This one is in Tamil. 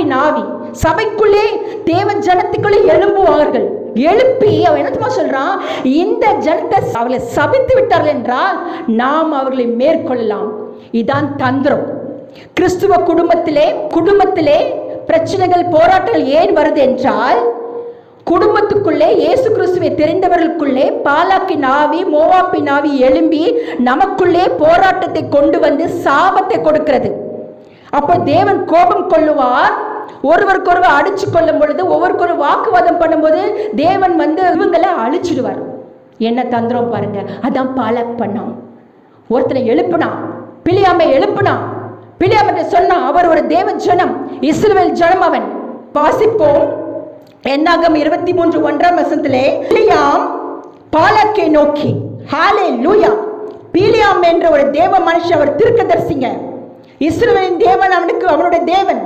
பாலாக்கின் ஆவி சபைக்குள்ளே தேவ ஜனத்துக்குள்ளே எழும்புவார்கள். எழுப்பி அவன் என்னத்துமா சொல்றான்? இந்த ஜனத்தை அவர்களை சபித்து விட்டார்கள் என்றால் நாம் அவர்களை மேற்கொள்ளலாம். இதான் தந்திரம். கிறிஸ்துவ குடும்பத்திலே குடும்பத்திலே பிரச்சனைகள் போராட்டங்கள் ஏன் வருது என்றால் குடும்பத்துக்குள்ளே இயேசு கிறிஸ்துவை தெரிந்தவர்களுக்குள்ளே பாலாக்கின் ஆவி மோவாப்பின் ஆவி எழும்பி நமக்குள்ளே போராட்டத்தை கொண்டு வந்து சாபத்தை கொடுக்கிறது. அப்போ தேவன் கோபம் கொள்ளுவார் ஒருவருக்கொருவர் அடிச்சு கொள்ளும் பொழுது ஒவ்வொருக்கொரு வாக்குவாதம் பண்ணும்போது தேவன் வந்து இவங்களை அழிச்சிடுவார். என்ன தந்திரம் பாருங்க. அதான் பாலக் பண்ணான் ஒருத்தனை எழுப்புனான் பிலியாமை எழுப்புனான் பிலியாமத்தை சொன்னான் அவர் ஒரு தேவ ஜனம் இஸ்ரேல் ஜனம் அவன். வாசிப்போம். என்னாகம் இருபத்தி மூன்று ஒன்றாம் வசத்திலே பிலியாம் பாலக்கை நோக்கி ஹாலே லூயா பீலியாம் என்ற ஒரு தேவ மனுஷன் அவர் தீர்க்கதரிசிங்க. இஸ்ரவேலின் தேவன் அவனுக்கு அவனுடைய தேவன்.